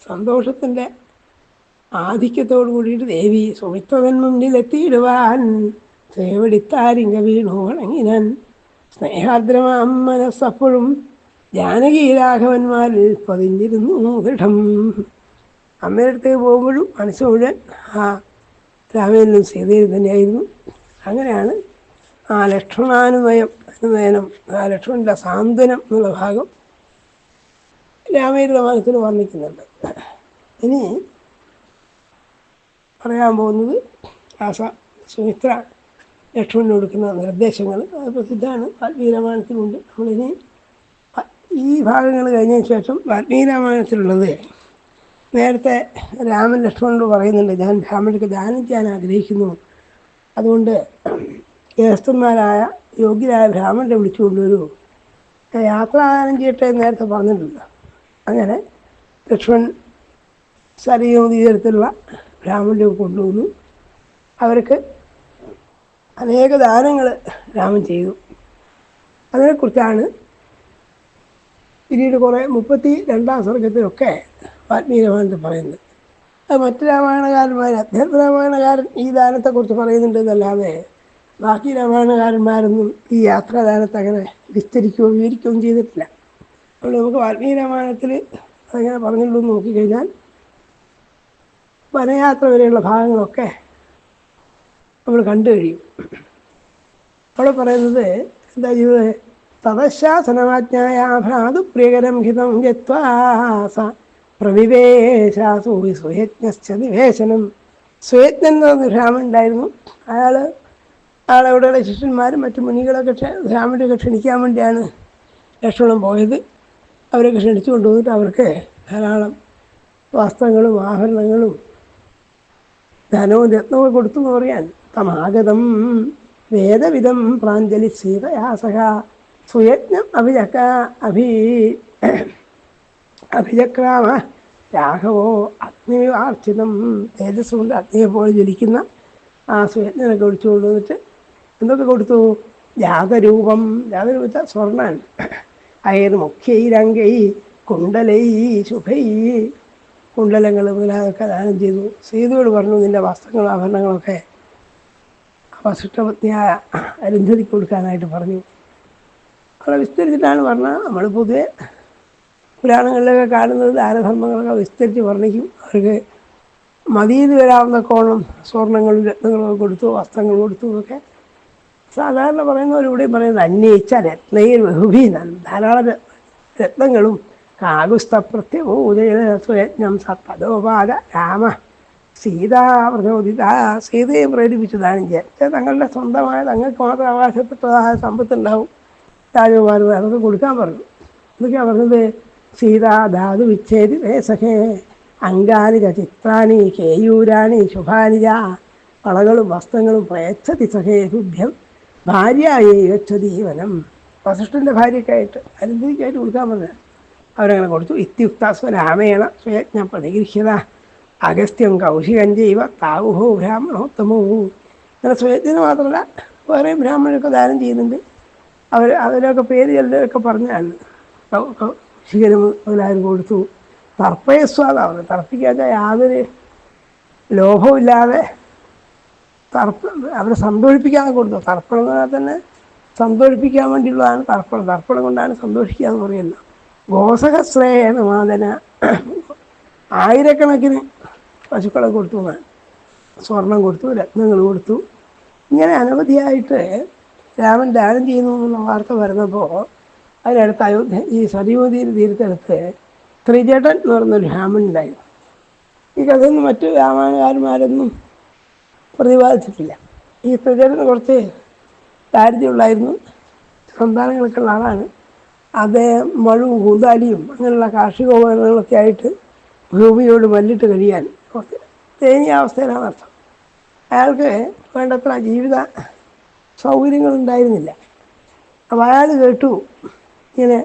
സന്തോഷത്തിന്റെ ആധിക്യത്തോടു കൂടിയിട്ട് ദേവി സുമിത്രവൻ മുന്നിലെത്തിയിടുവാൻ സേവടിത്താരിങ്ക വീണു വണങ്ങിനാൻ. സ്നേഹാദ്രമാം മനസ്സപ്പോഴും ജാനകി രാഘവന്മാരിൽ പതിഞ്ഞിരുന്നു ദൃഢം അമ്മയുടെ അടുത്തേക്ക് പോകുമ്പോഴും മനസ്സ് മുഴുവൻ ആ രാമേനും സീതയിൽ തന്നെയായിരുന്നു. അങ്ങനെയാണ് ആ ലക്ഷ്മണാനുനയം അനുനയനം ആ ലക്ഷ്മണന്റെ സാന്ത്വനം എന്നുള്ള ഭാഗം രാമയുടെ മനസ്സിൽ വർണിക്കുന്നുണ്ട്. ഇനി പറയാൻ പോകുന്നത് ആസ സുമിത്ര ലക്ഷ്മണന് കൊടുക്കുന്ന നിർദ്ദേശങ്ങൾ അത് പ്രസിദ്ധമാണ്. വാൽമീകി രാമായണത്തിലുണ്ട് നമ്മളിനി ഈ ഭാഗങ്ങൾ കഴിഞ്ഞതിന് ശേഷം വാൽമീകി രാമായണത്തിലുള്ളത് നേരത്തെ രാമൻ ലക്ഷ്മണനോട് പറയുന്നുണ്ട് ഞാൻ രാമനൊക്കെ ചെയ്യാൻ ആഗ്രഹിക്കുന്നു. അതുകൊണ്ട് ഗൃഹസ്ഥന്മാരായ യോഗ്യരായ ബ്രാഹ്മണരെ വിളിച്ചു യാത്ര യാത്രാദാനം ചെയ്യട്ടെ എന്ന് നേരത്തെ പറഞ്ഞിട്ടുണ്ട്. അങ്ങനെ ലക്ഷ്മൺ സരയോഗീകരത്തിലുള്ള ബ്രാഹ്മണരെ കൊണ്ടുവന്നു. അവർക്ക് അനേക ദാനങ്ങൾ രാമൻ ചെയ്തു. അതിനെക്കുറിച്ചാണ് പിന്നീട് കുറേ മുപ്പത്തി രണ്ടാം സർഗത്തിലൊക്കെ ആത്മീയമാണെന്ന് പറയുന്നത്. മറ്റ് രാമായണകാരന്മാർ അധ്യാത്മ രാമായണകാരൻ ഈ ദാനത്തെക്കുറിച്ച് പറയുന്നുണ്ട് എന്നല്ലാതെ ബാക്കി രാമായണകാരന്മാരൊന്നും ഈ യാത്രാദാനത്തെ അങ്ങനെ വിസ്തരിക്കുകയോ വിവരിക്കുകയും ചെയ്തിട്ടില്ല. അതുകൊണ്ട് നമുക്ക് വാൽമീകി രാമായണത്തിൽ അതങ്ങനെ പറഞ്ഞുള്ളൂ എന്ന് നോക്കിക്കഴിഞ്ഞാൽ വനയാത്ര വരെയുള്ള ഭാഗങ്ങളൊക്കെ നമ്മൾ കണ്ടു കഴിയും. അവിടെ പറയുന്നത് എന്താ ചെയ്തത്? തദശാസനമാജ്ഞായ ഭ്രാതു പ്രിയകരം ഹിതം യത്വാസ പ്രവിവേശാസു സുയജ്ഞ നിവേശനം. സുയജ്ഞൻ എന്ന് പറഞ്ഞ രാമൻ ഉണ്ടായിരുന്നു. അയാൾ അയാളെവിടെയുള്ള ശിഷ്യന്മാരും മറ്റു മുനികളൊക്കെ രാമനെയൊക്കെ ക്ഷണിക്കാൻ വേണ്ടിയാണ് ലക്ഷണം പോയത്. അവരൊക്കെ ക്ഷണിച്ചു കൊണ്ടുവന്നിട്ട് അവർക്ക് ധാരാളം വസ്ത്രങ്ങളും ആഭരണങ്ങളും ധനവും രത്നവും കൊടുത്തു എന്ന് പറയാൻ. തമാഗതം വേദവിധം പ്രാഞ്ജലി സീതയാസഹ. സുയജ്ഞം അഭിജക അഭി അഭിചക്രാമ രാഘവോ അഗ്നിവാർച്ചിതം തേജസ് കൊണ്ട് അഗ്നിയെ പോലെ ജ്വലിക്കുന്ന ആ സുയജ്ഞനൊക്കെ ഒഴിച്ചു കൊണ്ടുവന്നിട്ട് എന്തൊക്കെ കൊടുത്തു? ജാതരൂപം ജാതരൂപത്തെ സ്വർണൻ. അയർ മുഖ്യൈരംഗൈ കുണ്ടലൈ ശുഭൈ. കുണ്ടലങ്ങൾ മുതലാതൊക്കെ ദാനം ചെയ്തു. സീതയോട് പറഞ്ഞു നിന്റെ വസ്ത്രങ്ങളും ആഭരണങ്ങളൊക്കെ വസിഷ്ഠപത്നിയായ അരുന്ധതിക്ക് കൊടുക്കാനായിട്ട് പറഞ്ഞു. അവളെ വിസ്തരിച്ചിട്ടാണ് പറഞ്ഞത്. നമ്മൾ പൊതുവെ പുരാണങ്ങളിലൊക്കെ കാണുന്നത് ദാനധർമ്മങ്ങളൊക്കെ വിസ്തരിച്ച് വർണിക്കും. അവർക്ക് മതിയിൽ വരാവുന്ന കോണം സ്വർണങ്ങളും രത്നങ്ങളും കൊടുത്തു വസ്ത്രങ്ങൾ കൊടുത്തു ഒക്കെ സാധാരണ പറയുന്നവരിവിടെ പറയുന്നത് അന്വേഷിച്ച രത്നയിൽ ബഹുഭീനാണ് ധാരാളം രത്നങ്ങളും കാകുസ്തപ്രത്യഭൂതയജ്ഞം സത്പദോപാത രാമ. സീതാ പ്രചോദിത സീതയെ പ്രേരിപ്പിച്ചു ദാനം ചെയ്യാൻ. തങ്ങളുടെ സ്വന്തമായ തങ്ങൾക്ക് മാത്രം അവകാശപ്പെട്ടതായ സമ്പത്തുണ്ടാവും. രാജകുമാരൻ അതൊക്കെ കൊടുക്കാൻ പറഞ്ഞു. എന്നൊക്കെയാണ് പറഞ്ഞത് സീതാ ധാതു വിച്ഛേദി സഖേ അങ്കാലിക ചിത്രാണി കേയൂരാണി ശുഭാനിജ വളകളും വസ്ത്രങ്ങളും പ്രയച്ഛതി സഖേ തുഭ്യം ഭാര്യയെ യച്ഛതി വനം. വസിഷ്ഠന്റെ ഭാര്യയ്ക്കായിട്ട് അരുന്തിക്കായിട്ട് കൊടുക്കാൻ പറഞ്ഞത് അവരങ്ങനെ കൊടുത്തു. ഇത്യുക്താസ്വ രാമേണ സ്വയജ്ഞം പ്രതിഗൃഹ്യത. അഗസ്ത്യം കൗശികൻ താവുഹോ ബ്രാഹ്മണോത്തമോ. അങ്ങനെ സ്വയജ്ഞന് മാത്രമല്ല വേറെ ബ്രാഹ്മണരൊക്കെ ദാനം ചെയ്യുന്നുണ്ട്. അവർ അവരൊക്കെ പേര് ചിലരൊക്കെ പറഞ്ഞാണ്. കൗശികനും മുതലായും കൊടുത്തു തർപ്പയസ്വാദാണ് തർപ്പിക്കാത്ത യാതൊരു ലോഭമില്ലാതെ തർപ്പ അവരെ സന്തോഷിപ്പിക്കാതെ കൊടുത്തു. തർപ്പണം എന്ന് പറഞ്ഞാൽ തന്നെ സന്തോഷിപ്പിക്കാൻ വേണ്ടിയുള്ളതാണ് തർപ്പണം. തർപ്പണം കൊണ്ടാണ് സന്തോഷിക്കുക എന്ന് പറയുന്നത്. ഗോസഹസ്രേണ മാതന. ആയിരക്കണക്കിന് പശുക്കളെ കൊടുത്തു. എന്നാണ് സ്വർണം കൊടുത്തു രത്നങ്ങൾ കൊടുത്തു. ഇങ്ങനെ അനവധിയായിട്ട് രാമൻ ദാനം ചെയ്യുന്നു എന്നുള്ള വാർത്ത വരുന്നപ്പോൾ അതിനടുത്ത് അയോധ്യ ഈ സരയൂതി തീരത്തടുത്ത് ത്രിജടൻ എന്ന് പറഞ്ഞൊരു രാമൻ ഉണ്ടായിരുന്നു ഈ കഥയൊന്നും മറ്റു രാമായണകാരന്മാരൊന്നും പ്രതിപാദിച്ചിട്ടില്ല. ഈ ത്രിജടൻ കുറച്ച് ദാരിദ്ര്യമുള്ളായിരുന്നു. സന്താനങ്ങൾക്കുള്ള ആളാണ്. അദ്ദേഹം മഴവും കൂന്താലിയും അങ്ങനെയുള്ള കാർഷിക ഉപകരണങ്ങളൊക്കെ ആയിട്ട് ഭൂമിയോട് മല്ലിട്ട് കഴിയാൻ കുറച്ച് ദയനീയ അവസ്ഥയിലാണ് അർത്ഥം. അയാൾക്ക് വേണ്ടത്ര ജീവിത സൗകര്യങ്ങളുണ്ടായിരുന്നില്ല. അപ്പോൾ അയാൾ കേട്ടു ഇങ്ങനെ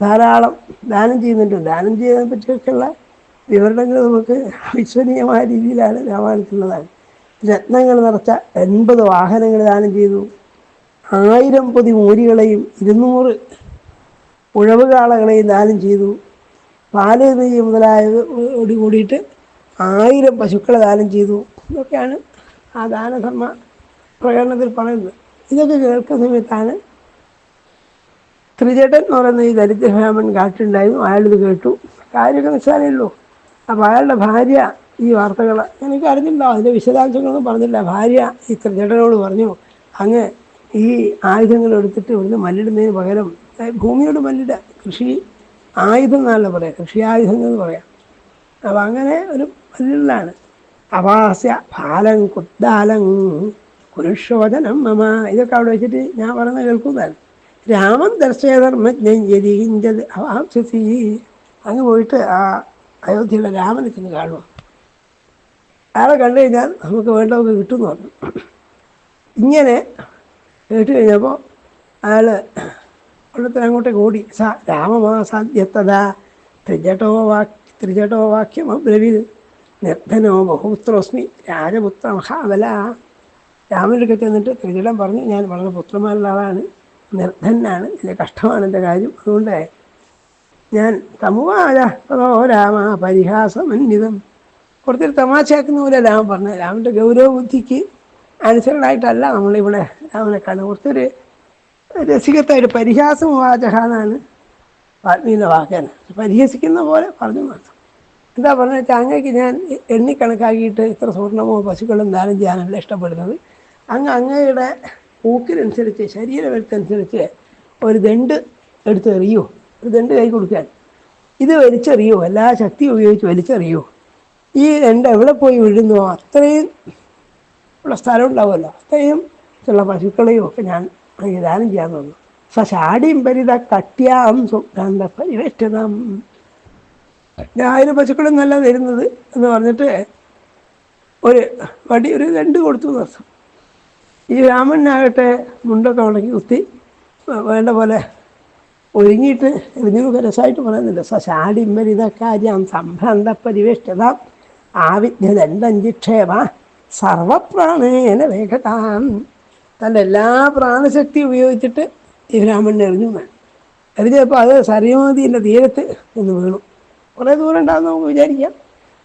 ധാരാളം ദാനം ചെയ്യുന്നുണ്ട്. ദാനം ചെയ്യുന്നതിനെ പറ്റിയൊക്കെയുള്ള വിവരണങ്ങൾ നമുക്ക് അവിശ്വനീയമായ രീതിയിലാണ് രാമായണത്തിലുള്ളതാണ്. രത്നങ്ങൾ നിറച്ച എൺപത് വാഹനങ്ങൾ ദാനം ചെയ്തു. ആയിരം പൊതി മൂരികളെയും ഇരുന്നൂറ് ഉഴവുകാളകളെയും ദാനം ചെയ്തു. പാൽ നെയ്യ് മുതലായതോട് കൂടിയിട്ട് ആയിരം പശുക്കളെ ദാനം ചെയ്തു. ഇതൊക്കെയാണ് ആ ദാനധർമ്മ പ്രകടനത്തിൽ പറയുന്നത്. ഇതൊക്കെ കേൾക്കുന്ന സമയത്താണ് ത്രിജടൻ എന്ന് പറയുന്ന ഈ ദരിദ്രബ്രാഹ്മൺ കാട്ടുണ്ടായിരുന്നു അയാളിത് കേട്ടു. കാര്യമൊക്കെ നിസ്സാരമല്ലോ അപ്പോൾ അയാളുടെ ഭാര്യ ഈ വാർത്തകൾ എനിക്ക് അറിഞ്ഞില്ല അതിന്റെ വിശദാംശങ്ങളൊന്നും പറഞ്ഞില്ല ഭാര്യ ഈ ശ്രീചേട്ടനോട് പറഞ്ഞു അങ്ങ് ഈ ആയുധങ്ങൾ എടുത്തിട്ട് ഇവിടുന്ന് മല്ലിടുന്നതിന് പകരം ഭൂമിയോട് മല്ലിട. കൃഷി ആയുധം എന്നല്ല പറയാം. കൃഷി ആയുധങ്ങൾ എന്ന് പറയാം. അപ്പം അങ്ങനെ ഒരു മല്ലിടലാണ്. അവാസ്യ ഫാലം കുദ്ദാലം കുരുഷോചനം മമ. ഇതൊക്കെ അവിടെ വെച്ചിട്ട് ഞാൻ പറയുന്നത് കേൾക്കുന്നതാണ്. രാമൻ ദർശയധർമ്മജ്ഞത് അവാപ്സി അങ്ങ് പോയിട്ട് ആ അയോധ്യയുടെ രാമനെ ചെന്ന് കാണുക അയാളെ കണ്ടു കഴിഞ്ഞാൽ നമുക്ക് വേണ്ടതൊക്കെ കിട്ടുമെന്ന് പറഞ്ഞു. ഇങ്ങനെ കേട്ട് കഴിഞ്ഞപ്പോൾ അയാൾ വെള്ളത്തിൽ അങ്ങോട്ടേക്ക് ഓടി. സ രാമമാസാദ്യത്തത ത്രിജട്ടോ വാക്യ ത്രിജട്ടോ വാക്യം അബ്രവീത് നിർദ്ധനോ ബഹുപുത്രോസ്മി. രാജപുത്ര മഹാബല. രാമനൊക്കെ ചെന്നിട്ട് ത്രിജടം പറഞ്ഞു ഞാൻ വളരെ പുത്രന്മാരുള്ള ആളാണ്. നിർദ്ധനാണ് എന്റെ കഷ്ടമാണ് എന്റെ കാര്യം. അതുകൊണ്ട് ഞാൻ തമുവായ അതോ രാമ പരിഹാസമന്വിതം. കുറച്ചൊരു തമാശയാക്കുന്ന പോലെ രാമൻ പറഞ്ഞത്. രാമന്റെ ഗൗരവ ബുദ്ധിക്ക് അനുസരണമായിട്ടല്ല നമ്മളിവിടെ രാമനെ കാണുന്നത്. കുറച്ചൊരു രസികത്തായിട്ട് പരിഹാസം വാചക എന്നാണ് വാക്കാണ് പരിഹസിക്കുന്ന പോലെ പറഞ്ഞു മാത്രം. എന്താ പറഞ്ഞ വെച്ചാൽ അങ്ങേക്ക് ഞാൻ എണ്ണിക്കണക്കാക്കിയിട്ട് ഇത്ര സ്വർണമോ പശുക്കളും ദാനം ചെയ്യാനല്ല ഇഷ്ടപ്പെടുന്നത്. അങ്ങ് അങ്ങയുടെ ഊക്കിനനുസരിച്ച് ശരീരവരുത്തനുസരിച്ച് ഒരു ദണ്ട് എടുത്ത് എറിയോ. ഒരു ദണ്ട് കൈ കൊടുക്കാൻ. ഇത് വലിച്ചെറിയോ. എല്ലാ ശക്തി ഉപയോഗിച്ച് വലിച്ചെറിയോ. ഈ ദണ്ട് എവിടെ പോയി വീഴുന്നോ? അത്രയും ഉള്ള സ്ഥലം ഉണ്ടാവുമല്ലോ. അത്രയും ചില പശുക്കളെയും ഒക്കെ ഞാൻ പ്രതിദാനം ദാനം ചെയ്യാൻ തോന്നുന്നു. സശാടിയും പരിത കട്ട്യാം സുഗന്ധ പരിവേഷ്ടതം. പശുക്കളും നല്ല തരുന്നത് എന്ന് പറഞ്ഞിട്ട് ഒരു വടി ഒരു രണ്ട് കൊടുത്തു എന്നർത്ഥം ഈ രാമനാകട്ടെ മുണ്ടൊക്കെ ഉണക്കി കുത്തി വേണ്ട പോലെ ഒരുങ്ങിയിട്ട് ഇതിനൊക്കെ രസമായിട്ട് പറയുന്നില്ല സശാടിമ്പരിത കാര്യം. സംഭ്രാന്ത പരിവേഷ്ടത. ആവിദ്യദണ്ഡഞ്ചിക്ഷേമ സർവപ്രാണേന വേഗതാം. തന്റെ എല്ലാ പ്രാണശക്തി ഉപയോഗിച്ചിട്ട് ഈ ബ്രാഹ്മണനെ എറിഞ്ഞു എറിഞ്ഞപ്പോൾ അത് സരയമതിന്റെ തീരത്ത് നിന്ന് വീണു. കുറേ ദൂരം ഉണ്ടാകുന്ന നമുക്ക് വിചാരിക്കാം.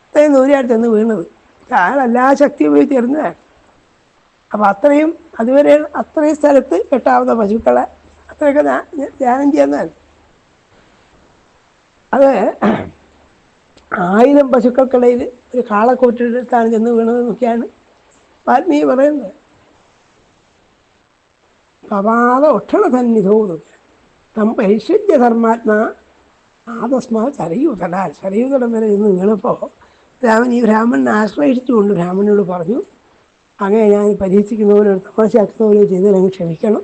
അത്രയും ദൂരെയായിട്ട് ചെന്ന് വീണത്. അയാൾ എല്ലാ ശക്തി ഉപയോഗിച്ച് എറിഞ്ഞതാണ്. അപ്പോൾ അത്രയും അതുവരെ അത്രയും സ്ഥലത്ത് കെട്ടാവുന്ന പശുക്കളെ അത്രയൊക്കെ ധ്യാനം ചെയ്യുന്നതാണ്. അത് ആയിരം പശുക്കൾക്കിടയിൽ ഒരു കാളക്കൂറ്റെടുത്താണ് ചെന്ന് വീണതെന്നൊക്കെയാണ് വാൽമീകി പറയുന്നത്. പവാത ഒക്ഷണസന്നിധവും തം ഐശ്വര്യധർമാത്മാ ആതസ്മാ സരയൂതലാൽ സരയൂതടം വരെ ഇന്ന് വീണപ്പോൾ രാമൻ ഈ ബ്രാഹ്മണനെ ആശ്രയിച്ചുകൊണ്ട് ബ്രാഹ്മണനോട് പറഞ്ഞു അങ്ങനെ ഞാൻ പരീക്ഷിക്കുന്ന പോലെ ഒരു തമാശയാക്കുന്ന പോലെ ചെയ്തതിനങ്ങ് ക്ഷമിക്കണം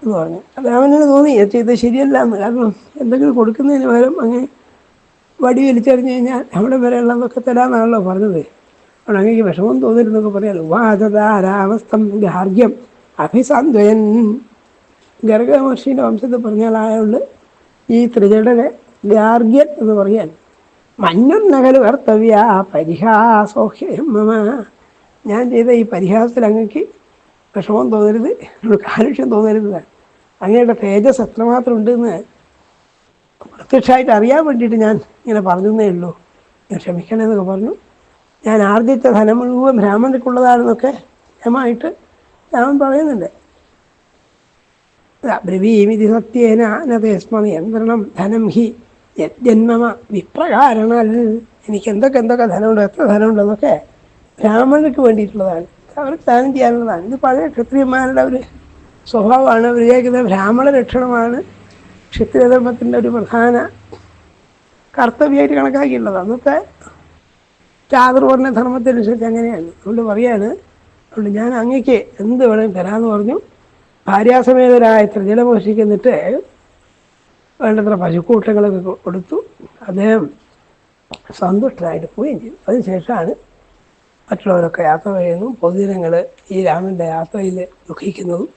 എന്ന് പറഞ്ഞു. ബ്രാഹ്മണന് തോന്നി ഇത് ചെയ്തത് ശരിയല്ല. എന്ന് കാരണം എന്തെങ്കിലും കൊടുക്കുന്നതിന് പകരം അങ്ങനെ വടി വലിച്ചെറിഞ്ഞ് കഴിഞ്ഞാൽ അവിടെ വരെയുള്ളതൊക്കെ തരാമെന്നാണല്ലോ പറഞ്ഞത്. അവിടെ അങ്ങനെ വിഷമം തോന്നിയിരുന്നൊക്കെ പറയാലോ വാദതാരാവസ്ഥം ഗാർഗ്യം അഭിസാന്ത്വയൻ ഗർഗമഹർഷിന്റെ വംശത്തിൽ പറഞ്ഞാൽ ആയതുകൊണ്ട് ഈ ത്രിജടനെ ഗാർഗ്യൻ എന്ന് പറയാൻ മഞ്ഞും നകൽ കർത്തവ്യ പരിഹാസോഹ്യം മമ. ഞാൻ ചെയ്ത ഈ പരിഹാസത്തിൽ അങ്ങക്ക് വിഷമം തോന്നരുത് എന്നോട് കാലുഷ്യം തോന്നരുത്. അങ്ങയുടെ തേജസ് എത്രമാത്രം ഉണ്ടെന്ന് പ്രത്യക്ഷമായിട്ട് അറിയാൻ വേണ്ടിയിട്ട് ഞാൻ ഇങ്ങനെ പറഞ്ഞതേ ഉള്ളൂ. ഞാൻ ക്ഷമിക്കണമെന്നൊക്കെ പറഞ്ഞു. ഞാൻ ആർജിച്ച ധനം മുഴുവൻ ബ്രാഹ്മണർക്കുള്ളതാണെന്നൊക്കെ ക്ഷമമായിട്ട് രാമൻ പറയുന്നുണ്ട്. ബ്രവീമിതി സത്യേന നതേസ്മ എന്തരണം ധനം ഹി യജ്ജന്മമ വിപ്രകാരണൽ എനിക്ക് എന്തൊക്കെ എന്തൊക്കെ ധനമുണ്ട് എത്ര ധനമുണ്ടെന്നൊക്കെ ബ്രാഹ്മണർക്ക് വേണ്ടിയിട്ടുള്ളതാണ്. അവർക്ക് ദാനം ചെയ്യാനുള്ളതാണ്. ഇത് പഴയ ക്ഷത്രിയന്മാരുടെ ഒരു സ്വഭാവമാണ്. അവർ വിചാരിക്കുന്നത് ബ്രാഹ്മണ രക്ഷണമാണ് ക്ഷത്രിയധർമ്മത്തിന്റെ ഒരു പ്രധാന കർത്തവ്യമായിട്ട് കണക്കാക്കിയിട്ടുള്ളത് അന്നത്തെ ചാതുർവർണ ധർമ്മത്തിനനുസരിച്ച് അങ്ങനെയാണ്. അതുകൊണ്ട് പറയാണ് അതുകൊണ്ട് ഞാൻ അങ്ങേക്ക് എന്ത് വേണമെങ്കിലും തരാമെന്ന് പറഞ്ഞു. ഭാര്യാസമേതരായ ത്രിജലമഹർഷിക്ക് എന്നിട്ട് വേണ്ടത്ര പശുക്കൂട്ടങ്ങളൊക്കെ കൊടുത്തു. അദ്ദേഹം സന്തുഷ്ടനായിട്ട് പോവുകയും ചെയ്തു. അതിനുശേഷമാണ് മറ്റുള്ളവരൊക്കെ യാത്ര ചെയ്യുന്നു. പൊതുജനങ്ങൾ ഈ രാമന്റെ യാത്രയിൽ ദുഃഖിക്കുന്നതും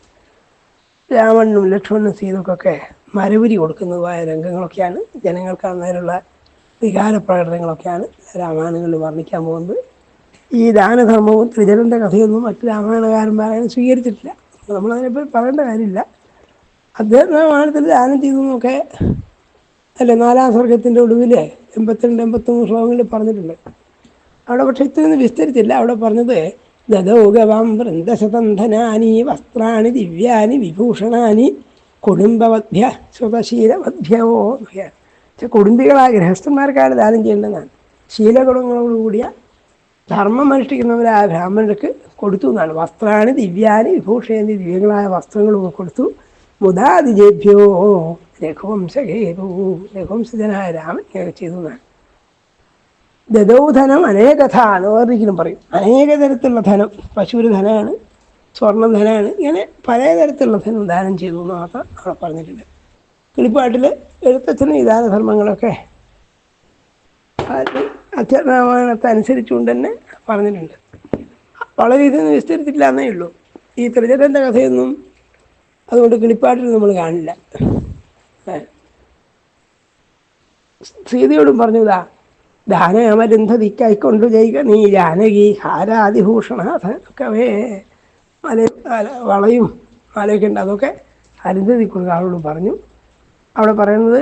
രാവണനും ലക്ഷ്മണനും സീതക്കൊക്കെ മരവുരി കൊടുക്കുന്നതുമായ രംഗങ്ങളൊക്കെയാണ്. ജനങ്ങൾക്ക് അന്നേരമുള്ള വികാര പ്രകടനങ്ങളൊക്കെയാണ് രാമായണങ്ങളിൽ വർണിക്കാൻ പോകുന്നത്. ഈ ദാനധർമ്മവും ത്രിജലന്റെ കഥയൊന്നും മറ്റ് രാമായണകാരന്മാരും സ്വീകരിച്ചിട്ടില്ല. നമ്മളതിനെപ്പറ്റി പറയേണ്ട കാര്യമില്ല. അദ്ദേഹം രാമായണത്തിൽ ദാനം ചെയ്തു എന്നൊക്കെ അല്ലേ നാലാം സ്വർഗത്തിന്റെ ഒടുവിൽ എൺപത്തിരണ്ട് എൺപത്തൊന്ന് ശ്ലോകങ്ങളിൽ പറഞ്ഞിട്ടുണ്ട്. അവിടെ പക്ഷെ ഇത്രയൊന്നും വിസ്തരിച്ചില്ല. അവിടെ പറഞ്ഞത് ദദോഗവാം വൃന്ദശതന്ധനാനി വസ്ത്രാണി ദിവ്യാനി വിഭൂഷണാനി എന്നൊക്കെയാണ് പക്ഷെ കുടുംബികളായ ഗൃഹസ്ഥന്മാർക്കാണ് ദാനം ചെയ്യേണ്ടതാണ് ശീലഗുണങ്ങളോടുകൂടിയ ധർമ്മം അനുഷ്ഠിക്കുന്നവരായ ബ്രാഹ്മണർക്ക് കൊടുത്തു എന്നാണ്. വസ്ത്രാണി ദിവ്യാനി വിഭൂഷേന്തി ദിവ്യങ്ങളായ വസ്ത്രങ്ങളും കൊടുത്തു. മുദാദിജേഭ്യോ രഘുവംശേതു രഘുവംശജനായ രാമൻ ചെയ്തു എന്നാണ്. ദദൗധനം അനേകഥ എന്ന് വേറൊരിക്കലും പറയും. അനേക തരത്തിലുള്ള ധനം. പശുവിന് ധനമാണ് സ്വർണ ധനമാണ് ഇങ്ങനെ പല തരത്തിലുള്ള ധനം ദാനം ചെയ്തു എന്ന് മാത്രം അവിടെ പറഞ്ഞിട്ടുണ്ട്. കിളിപ്പാട്ടിൽ എഴുത്തച്ഛനും ഈ ദാനധർമ്മങ്ങളൊക്കെ അനുസരിച്ചുകൊണ്ട് തന്നെ പറഞ്ഞിട്ടുണ്ട്. വളരെ ഇതൊന്നും വിസ്തരിച്ചിട്ടില്ല എന്നേ ഉള്ളൂ. ഈ ത്രിജടന്റെ കഥയൊന്നും അതുകൊണ്ട് കിളിപ്പാട്ടിൽ നമ്മൾ കാണില്ല. സീതയോടും പറഞ്ഞു ഇതാ ദാനയമരുന്ധതിക്കായിക്കൊണ്ടു ചെയ്യുക നീ ജാനകി ഹാരാതിഭൂഷണാഥനൊക്കെ മല വളയും മാലയൊക്കെ ഉണ്ട് അതൊക്കെ അരുന്ധതി കൊടുക്കുക ആളോട് പറഞ്ഞു. അവിടെ പറയുന്നത്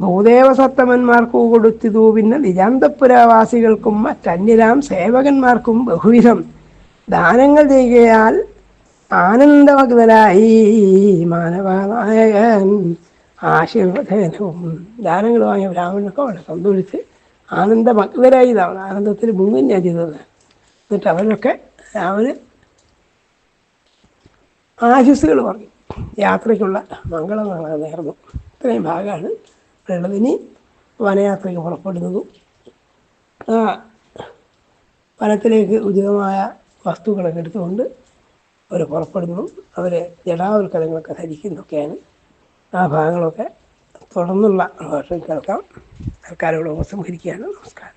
ഭൂദേവസത്തമന്മാർക്കു കൊടുത്തിതു. പിന്നെ നിജാന്തപുരവാസികൾക്കും മറ്റന്യരാം സേവകന്മാർക്കും ബഹുവിധം ദാനങ്ങൾ ചെയ്യുകയാൽ ആനന്ദമഗ്നരായി മാനവനായകൻ ആശീർവദനവും ദാനങ്ങൾ വാങ്ങിയ ബ്രാഹ്മണനൊക്കെ അവിടെ സന്തോഷിച്ച് ആനന്ദമഗ്നരായി ഇതാണ്. ആനന്ദത്തിൽ മുങ്ങും ഞാൻ ചെയ്തത് എന്നിട്ട് അവരൊക്കെ രാമന് ആശിസ്സുകൾ പറഞ്ഞു. യാത്രയ്ക്കുള്ള മംഗളങ്ങളാണ് നേർന്നു ഇത്രയും ഭാഗമാണ് ഉള്ളത്. വനയാത്രയ്ക്ക് പുറപ്പെടുന്നതും. ആ വനത്തിലേക്ക് ഉചിതമായ വസ്തുക്കളൊക്കെ എടുത്തുകൊണ്ട് അവർ പുറപ്പെടുന്നു. അവർ ജടാവൽക്കലങ്ങളൊക്കെ ധരിക്കുന്നൊക്കെയാണ്. ആ ഭാഗങ്ങളൊക്കെ തുടർന്നുള്ള ഭാഷ കേൾക്കാം. സർക്കാരോട് ഉപസംഹരിക്കുകയാണ്. നമസ്കാരം.